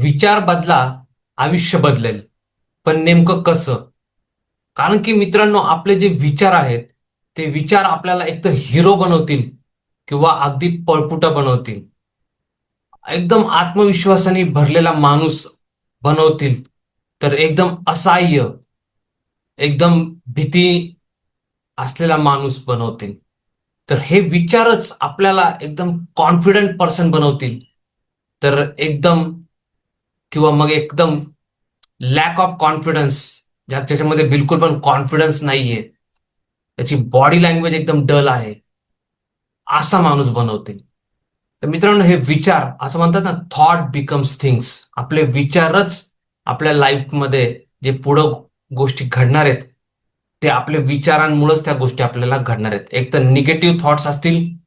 विचार बदला आयुष्य बदलेल. पण नेमकं कसं? कारण की मित्रांनो आपले जे विचार आहेत ते विचार आपल्याला एक तर हिरो बनवतील किंवा अगदी पळपुटा बनवतील. एकदम आत्मविश्वासाने भरलेला माणूस बनवतील. तर एकदम असहाय्य एकदम भीती असलेला माणूस बनवतील. तर हे विचारच आपल्याला एकदम कॉन्फिडंट पर्सन बनवतील. तर एकदम किंवा मग एकदम लॅक ऑफ कॉन्फिडन्स ज्या त्याच्यामध्ये बिलकुल पण कॉन्फिडन्स नाहीये. त्याची बॉडी लँग्वेज एकदम डल आहे. असा माणूस बनवते. तर मित्रांनो हे विचार असं म्हणतात ना थॉट बिकम्स थिंग्स आपले विचारच आपल्या लाईफमध्ये जे पुढं गोष्टी घडणार आहेत ते आपल्या विचारांमुळेच त्या गोष्टी आपल्याला घडणार आहेत. एक तर निगेटिव्ह थॉट्स असतील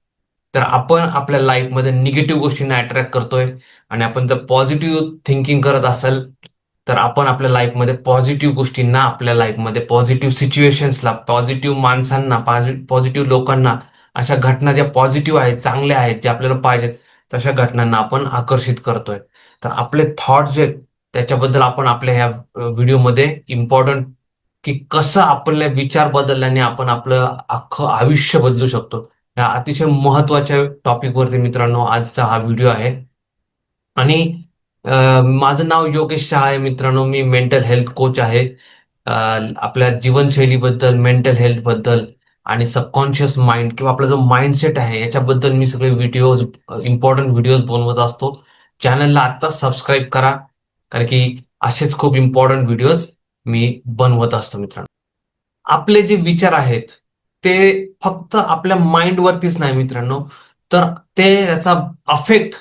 तर आपण आपल्या लाईफमध्ये निगेटिव्ह गोष्टींना अट्रॅक्ट करतोय. आणि आपण जर पॉझिटिव्ह थिंकिंग करत असाल तर आपण आपल्या लाईफमध्ये पॉझिटिव्ह गोष्टींना आपल्या लाईफमध्ये पॉझिटिव्ह सिच्युएशन्सला पॉझिटिव्ह माणसांना पॉझिटिव्ह लोकांना अशा घटना ज्या पॉझिटिव्ह आहेत चांगल्या आहेत ज्या आपल्याला पाहिजेत तशा घटनांना आपण आकर्षित करतोय. तर आपले थॉट जे आहेत, त्याच्याबद्दल आपण आपल्या ह्या व्हिडिओमध्ये इम्पॉर्टंट की कसं आपल्या विचार बदलल्याने आपण आपलं अख्खं आयुष्य बदलू शकतो. या अतिशय महत्त्वाच्या टॉपिकवरती मित्रांनो आजचा हा व्हिडिओ आहे. आणि माझं नाव योगेश शहा आहे मित्रांनो. मी मेंटल हेल्थ कोच आहे. आपल्या जीवनशैलीबद्दल मेंटल हेल्थबद्दल आणि सबकॉन्शियस माइंड किंवा आपला जो माइंडसेट आहे याच्याबद्दल मी सगळे व्हिडिओज इम्पॉर्टंट व्हिडिओज बनवत असतो. चॅनलला आत्ता सबस्क्राईब करा. कारण की असेच खूप इम्पॉर्टंट व्हिडिओज मी बनवत असतो मित्रांनो. आपले जे विचार आहेत ते फक्त आपल्या माइंडवरतीच नाही मित्रांनो. तर ते याचा अफेक्ट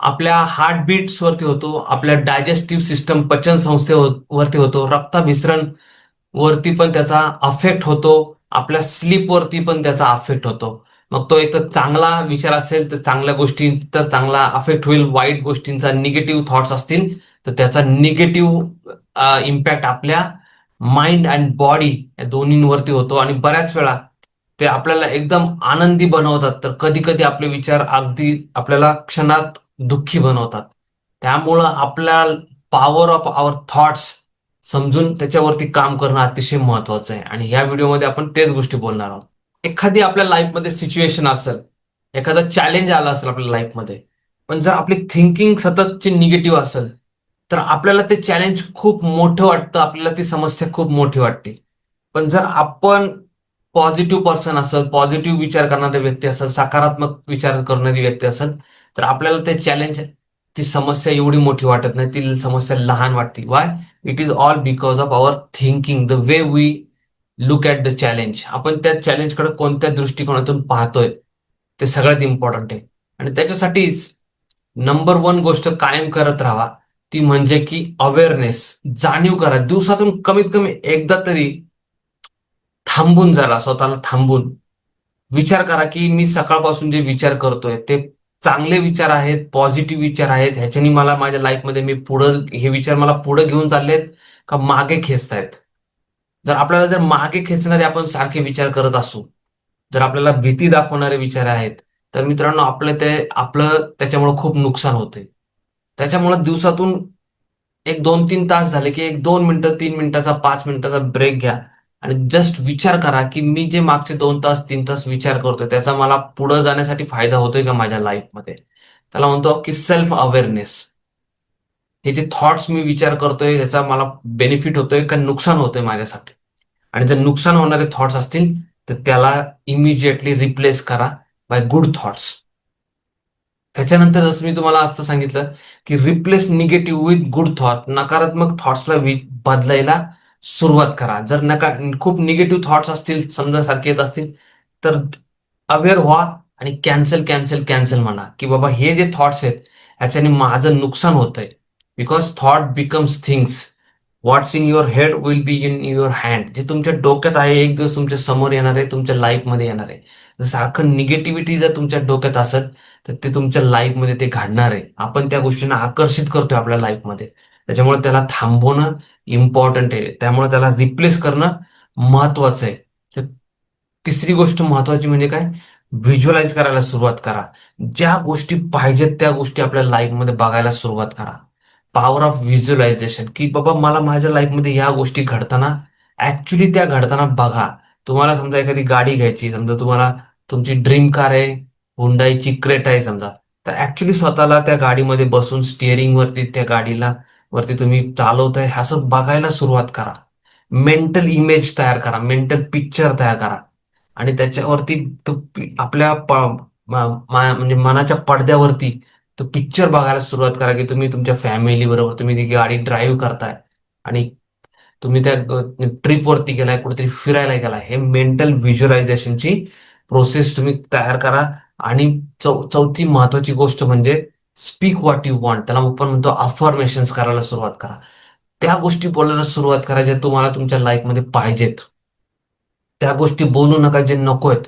आपल्या हार्टबीट्स वरती होतो आपल्या डायजेस्टिव्ह सिस्टम पचन संस्थेवरती हो, होतो रक्ताभिसरण वरती पण त्याचा अफेक्ट होतो आपल्या स्लीपवरती पण त्याचा अफेक्ट होतो. मग तो एक तर चांगला विचार असेल तर चांगल्या गोष्टी तर चांगला अफेक्ट होईल वाईट गोष्टींचा निगेटिव्ह थॉट्स असतील तर त्याचा निगेटिव्ह इम्पॅक्ट आपल्या माइंड अँड बॉडी या दोन्हींवरती होतो. आणि बऱ्याच वेळा ते आपल्याला एकदम आनंदी बनवतात. तर कधी कधी आपले विचार अगदी आपल्याला क्षणात दुःखी बनवतात. त्यामुळं आपल्या पॉवर ऑफ आवर थॉट्स समजून त्याच्यावरती काम करणं अतिशय महत्वाचं आहे. आणि या व्हिडिओमध्ये आपण तेच गोष्टी बोलणार आहोत. एखादी आपल्या लाईफमध्ये सिच्युएशन असेल एखादा चॅलेंज आला असेल आपल्या लाईफमध्ये पण जर आपली थिंकिंग सततची निगेटिव्ह असेल तर आपल्याला ते चॅलेंज खूप मोठं वाटतं आपल्याला ती समस्या खूप मोठी वाटते. पण जर आपण पॉझिटिव्ह पर्सन असेल पॉझिटिव्ह विचार करणारी व्यक्ती असेल सकारात्मक विचार करणारी व्यक्ती असेल तर आपल्याला ते चॅलेंज ती समस्या एवढी मोठी वाटत नाही ती समस्या लहान वाटते. Why it is all because of our thinking the way we look at the challenge आपण त्या चॅलेंजकडे कोणत्या दृष्टिकोनातून पाहतोय ते सगळ्यात इम्पॉर्टंट आहे. आणि त्याच्यासाठीच नंबर वन गोष्ट कायम करत राहा ती म्हणजे की अवेअरनेस जाणीव करा. दिवसातून कमीत कमी एकदा तरी थांबून जरा स्वतःला थांबून. विचार करा की मी सकाळपासून जे विचार करतोय ते चांगले विचार आहेत पॉझिटिव्ह विचार आहेत ह्याच्यानी मला माझ्या लाईफमध्ये मी पुढं हे विचार मला पुढे घेऊन चाललेत का मागे खेचतायत? जर आपल्याला जर मागे खेचणारे आपण सारखे विचार करत असू जर आपल्याला भीती दाखवणारे विचार आहेत तर मित्रांनो आपलं ते आपलं त्याच्यामुळे खूप नुकसान होते त्याच्यामुळे दिवसातून एक दोन तीन तास झाले की एक दोन मिनिटं तीन मिनिटाचा पाच मिनिटाचा ब्रेक घ्या. आणि जस्ट विचार करा की मी जे मागचे दोन तास तीन तास विचार करतोय त्याचा मला पुढे जाण्यासाठी फायदा होतोय का माझ्या लाईफमध्ये त्याला म्हणतो की सेल्फ अवेअरनेस हे जे थॉट्स मी विचार करतोय याचा मला बेनिफिट होतोय का नुकसान होतोय माझ्यासाठी? आणि जर नुकसान होणारे थॉट्स असतील तर त्याला इमिजिएटली रिप्लेस करा बाय गुड थॉट्स त्याच्यानंतर जसं मी तुम्हाला असं सांगितलं की replace negative with good thought नकारात्मक थॉट्सला बदलायला सुरुवात करा. जर नका खूप निगेटिव्ह थॉट्स असतील समजा सारखे येत असतील तर अवेअर व्हा आणि कॅन्सल कॅन्सल कॅन्सल म्हणा. की बाबा हे जे थॉट्स आहेत ह्याच्याने माझं नुकसान होतंय. Because thought becomes things what's in your head will be in your hand जे तुमच्या डोक्यात आहे एक दिवस तुमच्यासमोर येणार आहे तुमच्या लाईफमध्ये येणार आहे. जर सारखं निगेटिव्हिटी जर तुमच्या डोक्यात असत तर ते तुमच्या लाईफमध्ये ते घडणार आहे. आपण त्या गोष्टींना आकर्षित करतोय आपल्या लाईफमध्ये त्याच्यामुळे त्याला थांबवणं इम्पॉर्टंट आहे. त्यामुळे त्याला रिप्लेस करणं महत्वाचं आहे. तिसरी गोष्ट महत्वाची म्हणजे काय? व्हिज्युअलाइज करायला सुरुवात करा. ज्या गोष्टी पाहिजेत त्या गोष्टी आपल्या लाईफमध्ये बघायला सुरुवात करा. पॉवर ऑफ व्हिज्युअलायझेशन की बाबा मला माझ्या लाईफमध्ये या गोष्टी घडताना ऍक्च्युली त्या घडताना बघा. तुम्हाला समजा एखादी गाडी घ्यायची समजा तुम्हाला तुमची ड्रीम कार आहे हुंडाईची क्रेट आहे समजा. तर ऍक्च्युली स्वतःला त्या गाडीमध्ये बसून स्टिअरिंग वरती त्या गाडीला वरती तुम्ही चालवताय असं बघायला सुरुवात करा. मेंटल इमेज तयार करा मेंटल पिक्चर तयार करा. आणि त्याच्यावरती तो आपल्या म्हणजे मनाच्या पडद्यावरती तो पिक्चर बघायला सुरुवात करा की तुम्ही तुमच्या फॅमिली बरोबर तुम्ही ती गाडी ड्राईव्ह करताय. आणि तुम्ही त्या ट्रिपवरती गेलाय कुठेतरी फिरायला गेलाय. हे मेंटल व्हिज्युअलायझेशनची प्रोसेस तुम्ही तयार करा. आणि चौ चौथी महत्वाची गोष्ट म्हणजे स्पीक व्हॉट यू वॉन्ट त्याला आपण म्हणतो अफॉर्मेशन करायला सुरुवात करा. त्या गोष्टी बोलायला सुरुवात करा ज्या तुम्हाला तुमच्या लाईफमध्ये पाहिजेत. त्या गोष्टी बोलू नका जे नको आहेत.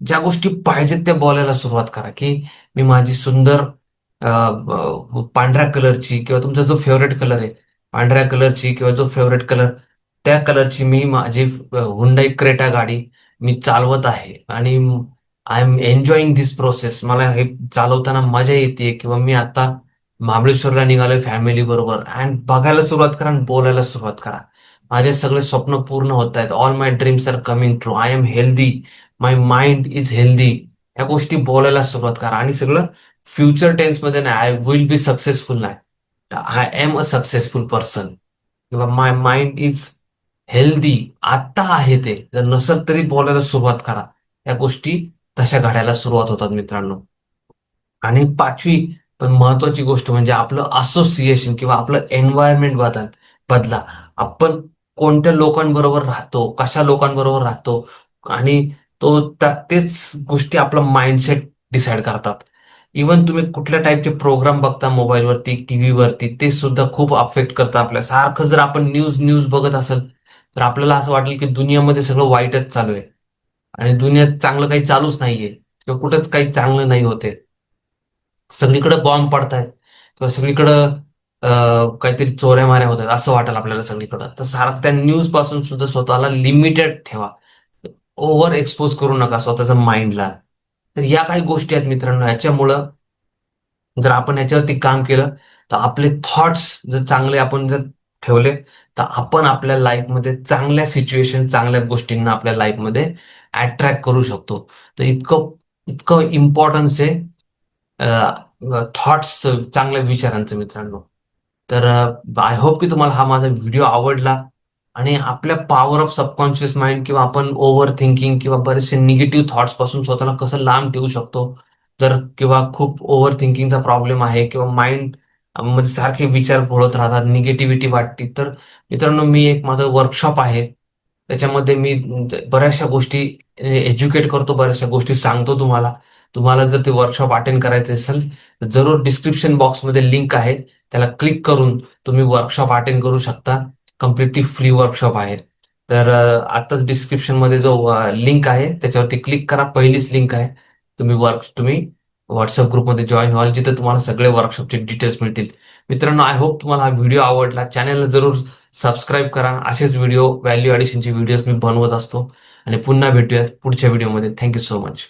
ज्या गोष्टी पाहिजेत त्या बोलायला सुरुवात करा की मी माझी सुंदर पांढऱ्या कलरची किंवा तुमचा जो फेवरेट कलर आहे पांढऱ्या कलरची किंवा जो फेवरेट कलर त्या कलरची मी माझी हुंडाई क्रेटा गाडी मी चालवत आहे. आणि I am enjoying this process मला हे चालवताना मजा येते किंवा मी आता महाबळेश्वरला निघालोय फॅमिली बरोबर. अँड बघायला सुरुवात करा आणि बोलायला सुरुवात करा. माझे सगळे स्वप्न पूर्ण होत आहेत. All my dreams are coming true I am healthy my mind is healthy या गोष्टी बोलायला सुरुवात करा. आणि सगळं फ्युचर टेन्समध्ये नाही. आय विल बी सक्सेसफुल नाही. I am a successful person किंवा माय माइंड इज हेल्दी आत्ता आहे ते. जर नसेल तरी बोलायला सुरुवात करा. या गोष्टी तशा घडायला सुरुवात होतात मित्रांनो. आणि पाचवी पण महत्वाची गोष्ट म्हणजे आपलं असोसिएशन किंवा आपलं एन्व्हायरमेंट बदल बदला. आपण कोणत्या लोकांबरोबर राहतो कशा लोकांबरोबर राहतो आणि तो त्या- तेच गोष्टी आपलं माइंडसेट डिसाईड करतात. इवन तुम्ही कुठल्या टाईपचे प्रोग्राम बघता मोबाईलवरती टीव्ही वरती ते सुद्धा खूप अफेक्ट करतं आपल्या. सारखं जर आपण न्यूज न्यूज बघत असेल तर आपल्याला असं वाटेल की दुनियामध्ये सगळं वाईटच चालू आहे. आणि दुनियात चांगलं काही चालूच नाहीये किंवा कुठंच काही चांगलं नाही होते सगळीकडे बॉम्ब पडतायत किंवा सगळीकडं काहीतरी चोऱ्या माऱ्या होतात असं वाटेल आपल्याला सगळीकडं. तर सारखं त्या न्यूजपासून सुद्धा स्वतःला लिमिटेड ठेवा. ओव्हर एक्सपोज करू नका स्वतःच्या माइंडला तर या काही गोष्टी आहेत मित्रांनो याच्यामुळं जर आपण याच्यावरती काम केलं तर आपले थॉट्स जर चांगले आपण जर ठेवले तर आपण आपल्या लाईफमध्ये चांगल्या सिच्युएशन चांगल्या गोष्टींना आपल्या लाईफमध्ये अट्रॅक्ट करू शकतो. तर इतकं इतकं इम्पॉर्टन्स आहे थॉट्स चांगल्या विचारांचं मित्रांनो. तर आय होप की तुम्हाला हा माझा व्हिडिओ आवडला आणि आपल्या पॉवर ऑफ सबकॉन्शियस माइंड किंवा आपण ओव्हर थिंकिंग किंवा बरेचसे निगेटिव्ह थॉट्सपासून स्वतःला कसं लांब ठेवू शकतो. जर किंवा खूप ओव्हर थिंकिंगचा प्रॉब्लेम आहे किंवा माइंडमध्ये सारखे विचार घोळत राहतात निगेटिव्हिटी वाटते तर मित्रांनो मी एक माझं वर्कशॉप आहे. त्याच्यामध्ये मी बऱ्याचशा गोष्टी एज्युकेट करतो बऱ्याचशा गोष्टी सांगतो तुम्हाला. तुम्हाला जर ते वर्कशॉप अटेंड करायचे असेल तर जरूर डिस्क्रिप्शन बॉक्समध्ये लिंक आहे. त्याला क्लिक करून तुम्ही वर्कशॉप अटेंड करू शकता. कम्प्लिटली फ्री वर्कशॉप आहे. तर आताच डिस्क्रिप्शनमध्ये जो लिंक आहे त्याच्यावरती क्लिक करा. पहिलीच लिंक आहे. तुम्ही वर्क तुम्ही व्हॉट्सअप ग्रुपमध्ये जॉईन व्हाल जिथे तुम्हाला सगळे वर्कशॉपचे डिटेल्स मिळतील. मित्रांनो आय होप तुम्हाला हा व्हिडिओ आवडला. चॅनलला जरूर सबस्क्राईब करा. असेच व्हिडिओ व्हॅल्यू ॲडिशनचे व्हिडिओज मी बनवत असतो. आणि पुन्हा भेटूयात पुढच्या व्हिडिओमध्ये थँक्यू सो मच